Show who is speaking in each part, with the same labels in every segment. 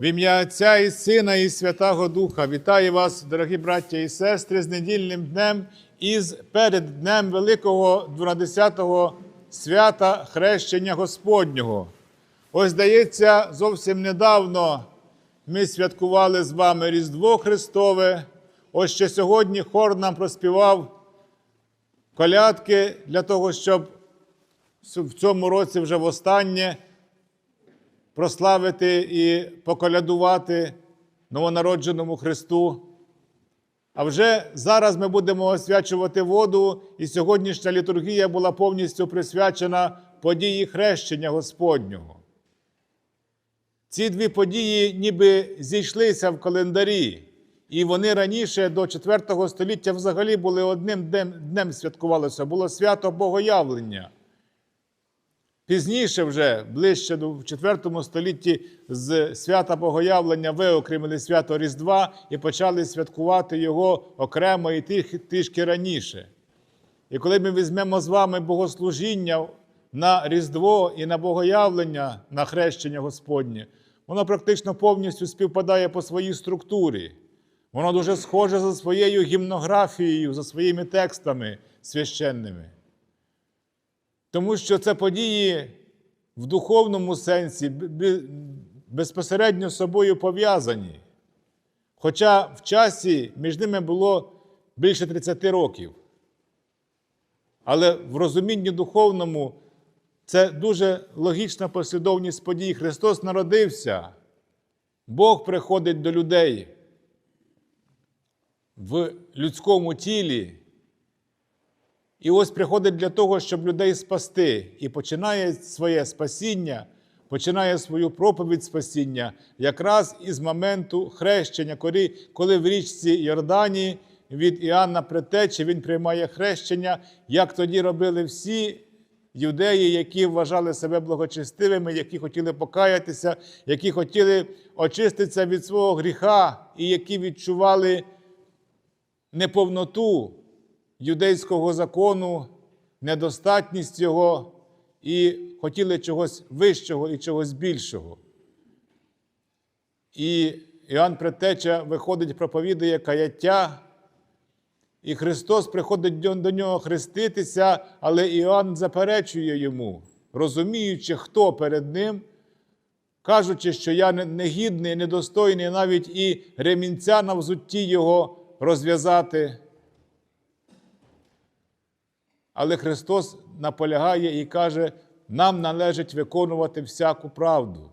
Speaker 1: В ім'я Отця і Сина, і Святого Духа вітаю вас, дорогі браття і сестри, з недільним днем і з перед Днем Великого 12-го свята Хрещення Господнього. Ось, здається, зовсім недавно ми святкували з вами Різдво Христове. Ось ще сьогодні хор нам проспівав колядки для того, щоб в цьому році вже востаннє прославити і поколядувати новонародженому Христу. А вже зараз ми будемо освячувати воду, і сьогоднішня літургія була повністю присвячена події хрещення Господнього. Ці дві події ніби зійшлися в календарі, і вони раніше до IV століття взагалі були одним днем, днем святкувалося, було свято Богоявлення. Пізніше, вже ближче до в IV столітті, з свята Богоявлення виокремили свято Різдва і почали святкувати його окремо і трішки раніше. І коли ми візьмемо з вами богослужіння на Різдво і на Богоявлення, на хрещення Господнє, воно практично повністю співпадає по своїй структурі. Воно дуже схоже за своєю гімнографією, за своїми текстами священними. Тому що це події в духовному сенсі безпосередньо з собою пов'язані. Хоча в часі між ними було більше 30 років. Але в розумінні духовному це дуже логічна послідовність подій. Христос народився, Бог приходить до людей в людському тілі. І ось приходить для того, щоб людей спасти, і починає своє спасіння, починає свою проповідь спасіння якраз із моменту хрещення, коли, в річці Йордані від Іоанна Претечі він приймає хрещення, як тоді робили всі юдеї, які вважали себе благочестивими, які хотіли покаятися, які хотіли очиститися від свого гріха і які відчували неповноту юдейського закону, недостатність його і хотіли чогось вищого і чогось більшого. І Іоанн Предтеча виходить, проповідує каяття, і Христос приходить до нього хреститися, але Іоанн заперечує йому, розуміючи, хто перед ним, кажучи, що я негідний, недостойний навіть і ремінця на взутті його розв'язати. Але Христос наполягає і каже, нам належить виконувати всяку правду.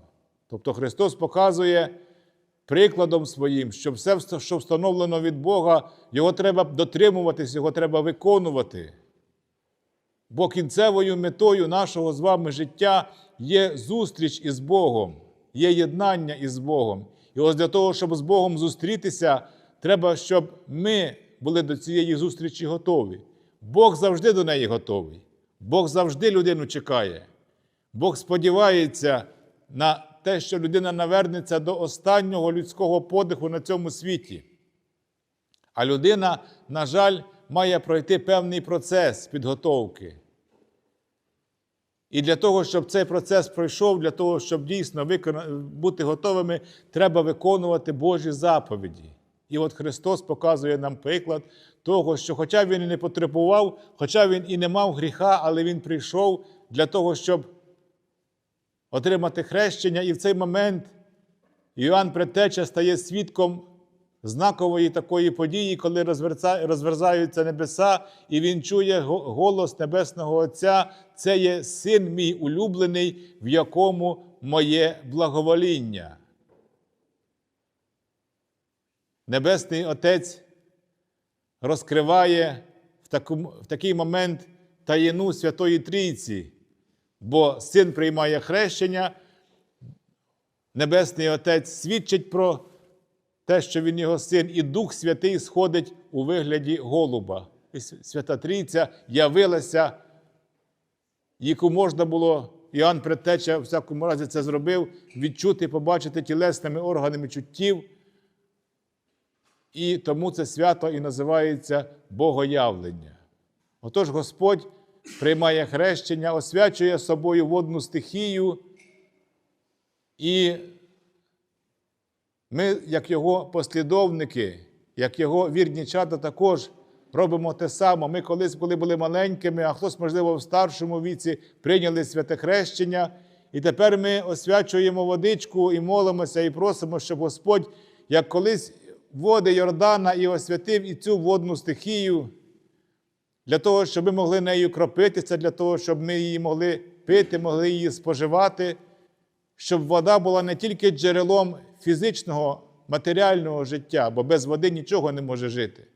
Speaker 1: Тобто Христос показує прикладом своїм, що все, що встановлено від Бога, його треба дотримуватись, його треба виконувати. Бо кінцевою метою нашого з вами життя є зустріч із Богом, є єднання із Богом. І ось для того, щоб з Богом зустрітися, треба, щоб ми були до цієї зустрічі готові. Бог завжди до неї готовий. Бог завжди людину чекає. Бог сподівається на те, що людина навернеться до останнього людського подиху на цьому світі. А людина, на жаль, має пройти певний процес підготовки. І для того, щоб цей процес пройшов, для того, щоб дійсно бути готовими, треба виконувати Божі заповіді. І от Христос показує нам приклад того, що, хоча Він і не потребував, хоча Він і не мав гріха, але Він прийшов для того, щоб отримати хрещення. І в цей момент Іоанн Предтеча стає свідком знакової такої події, коли розверзаються небеса, і він чує голос Небесного Отця: це є син мій улюблений, в якому моє благовоління. Небесний Отець розкриває в, такому, в такий момент таїну Святої Трійці, бо син приймає хрещення, Небесний Отець свідчить про те, що він його син, і Дух Святий сходить у вигляді голуба. І Свята Трійця явилася, яку можна було. Іоанн Предтеча, в всякому разі, це зробив, відчути, побачити тілесними органами чуттів. І тому це свято і називається Богоявлення. Отож Господь приймає хрещення, освячує собою водну стихію і Ми, як його послідовники, як його вірні чада, також робимо те саме. Ми колись, коли були маленькими, а хтось, можливо, в старшому віці прийняли святе хрещення, і тепер ми освячуємо водичку і молимося, і просимо, щоб Господь, як колись води Йордана і освятив і цю водну стихію, для того, щоб ми могли нею кропитися, для того, щоб ми її могли пити, могли її споживати, щоб вода була не тільки джерелом фізичного, матеріального життя, бо без води нічого не може жити.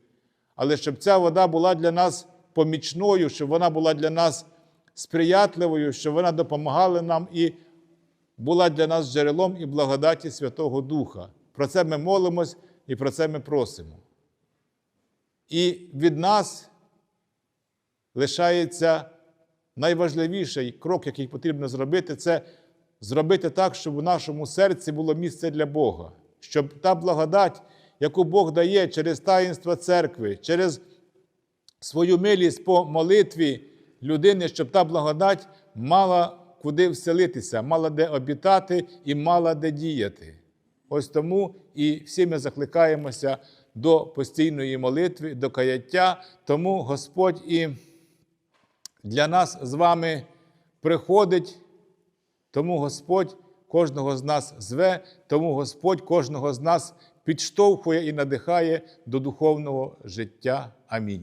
Speaker 1: Але щоб ця вода була для нас помічною, щоб вона була для нас сприятливою, щоб вона допомагала нам і була для нас джерелом і благодаті Святого Духа. Про це ми молимось і про це ми просимо. І від нас лишається найважливіший крок, який потрібно зробити, це зробити так, щоб у нашому серці було місце для Бога, щоб та благодать, яку Бог дає через таїнство церкви, через свою милість по молитві людини, щоб та благодать мала куди вселитися, мала де обітати і мала де діяти. Ось тому і всі ми закликаємося до постійної молитви, до каяття, тому Господь і для нас з вами приходить, тому Господь кожного з нас зве, тому Господь кожного з нас підштовхує і надихає до духовного життя. Амінь.